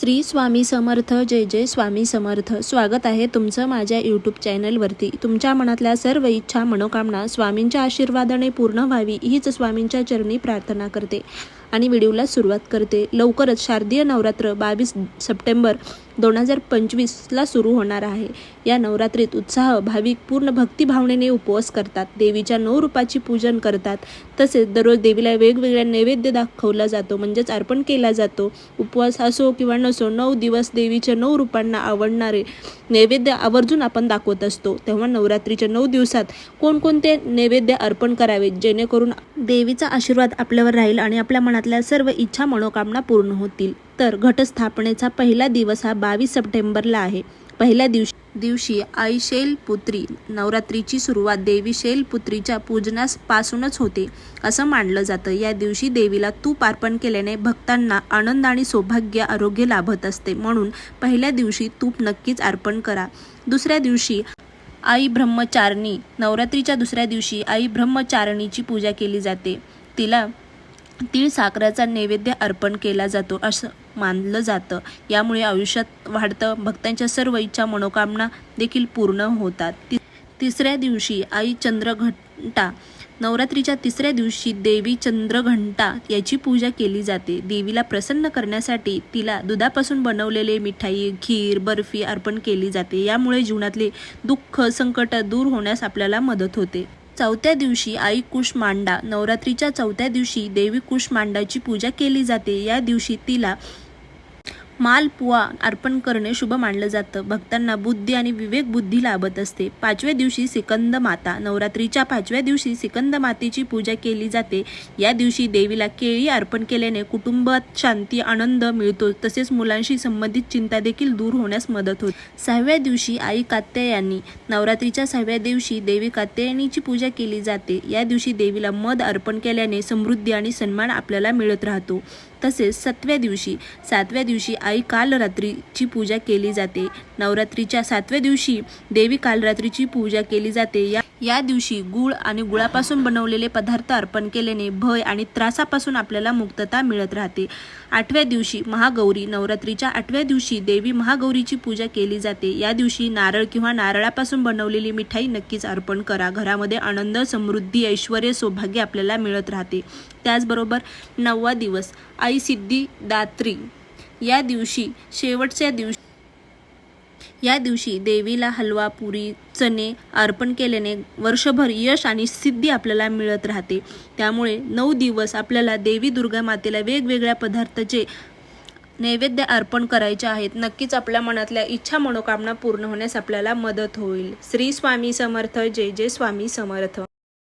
श्री स्वामी समर्थ जय जय स्वामी समर्थ. स्वागत आहे तुमचं माझ्या यूट्यूब चॅनलवरती तुमच्या मनातल्या सर्व इच्छा मनोकामना स्वामींच्या आशीर्वादाने पूर्ण व्हावी हीच स्वामींच्या चरणी प्रार्थना करते आणि व्हिडिओला सुरुवात करते. लवकरच शारदीय नवरात्र बावीस सप्टेंबर दोन हजार पंचवीसला सुरू होणार आहे. या नवरात्रीत उत्साह भाविक पूर्ण भक्तिभावनेने उपवास करतात. देवीच्या नऊ रूपाची पूजन करतात. तसेच दररोज देवीला वेगवेगळ्या नैवेद्य दाखवला जातो म्हणजेच अर्पण केला जातो. उपवास असो किंवा नसो नऊ दिवस देवीच्या नऊ रूपांना आवडणारे नैवेद्य आवर्जून आपण दाखवत असतो. तेव्हा नवरात्रीच्या नऊ दिवसात कोणकोणते नैवेद्य अर्पण करावेत जेणेकरून देवीचा आशीर्वाद आपल्यावर राहील आणि आपल्या मनातल्या सर्व इच्छा मनोकामना पूर्ण होतील. तर घटस्थापनेचा पहिला दिवस हा बावीस सप्टेंबरला आहे. पहिल्या दिवशी दिवशी आई शैलपुत्री नवरात्रीची सुरुवात देवी शैलपुत्रीच्या पूजनास पासूनच होते असं मानलं जातं. या दिवशी देवीला तूप अर्पण केल्याने भक्तांना आनंद आणि सौभाग्य आरोग्य लाभत असते. म्हणून पहिल्या दिवशी तूप नक्कीच अर्पण करा. दुसऱ्या दिवशी आई ब्रह्मचारिणी नवरात्रीच्या दुसऱ्या दिवशी आई ब्रह्मचारिणीची पूजा केली जाते. तिला तीळ साखरेचा नैवेद्य अर्पण केला जातो असं मानलं जातं. यामुळे आयुष्यात वाढतं. भक्तांच्या सर्व इच्छा मनोकामना देखील पूर्ण होतात. ति तिसऱ्या दिवशी आई चंद्रघंटा. नवरात्रीच्या तिसऱ्या दिवशी देवी चंद्रघंटा याची पूजा केली जाते. देवीला प्रसन्न करण्यासाठी तिला दुधापासून बनवलेले मिठाई खीर बर्फी अर्पण केली जाते. यामुळे जीवनातले दुःख संकट दूर होण्यास आपल्याला मदत होते. चौथ्या दिवशी आई कुशमांडा नवरात्रीच्या चौथ्या दिवशी देवी कुशमांडाची पूजा केली जाते. या दिवशी तिला मालपुआ अर्पण करणे शुभ मानलं जातं. भक्तांना बुद्धी आणि विवेक बुद्धी लाभत असते. पाचव्या दिवशी सिकंद माता नवरात्रीच्या पाचव्या दिवशी सिकंद मातेची पूजा केली जाते. या दिवशी देवीला केळी अर्पण केल्याने कुटुंबात शांती आनंद मिळतो. तसेच मुलांशी संबंधित चिंता देखील दूर होण्यास मदत होते. सहाव्या दिवशी आई कात्यायनी नवरात्रीच्या सहाव्या दिवशी देवी कात्यायनीची पूजा केली जाते. या दिवशी देवीला मध अर्पण केल्याने समृद्धी आणि सन्मान आपल्याला मिळत राहतो. तसेच सातव्या दिवशी सातव्या दिवशी आई कालरात्रीची पूजा केली जाते. नवरात्रीच्या सातव्या दिवशी देवी कालरात्रीची पूजा केली जाते. या या दिवशी गुळ आणि गुळापासून बनवलेले पदार्थ अर्पण केल्याने भय आणि त्रासापासून आपल्याला मुक्तता मिळत राहते. आठव्या दिवशी महागौरी नवरात्रीच्या आठव्या दिवशी देवी महागौरीची पूजा केली जाते. या दिवशी नारळ किंवा नारळापासून बनवलेली मिठाई नक्कीच अर्पण करा. घरामध्ये आनंद समृद्धी ऐश्वर सौभाग्य आपल्याला मिळत राहते. त्याचबरोबर नववा दिवस आई सिद्धी दात्री. या दिवशी शेवटच्या दिवशी या दिवशी देवीला हलवा पुरी चणे अर्पण केल्याने वर्षभर यश आणि सिद्धी आपल्याला मिळत राहते. त्यामुळे नऊ दिवस आपल्याला देवी दुर्गा मातेला वेगवेगळ्या पदार्थाचे नैवेद्य अर्पण करायचे आहेत. नक्कीच आपल्या मनातल्या इच्छा मनोकामना पूर्ण होण्यास आपल्याला मदत होईल. श्री स्वामी समर्थ. जय जय स्वामी समर्थ.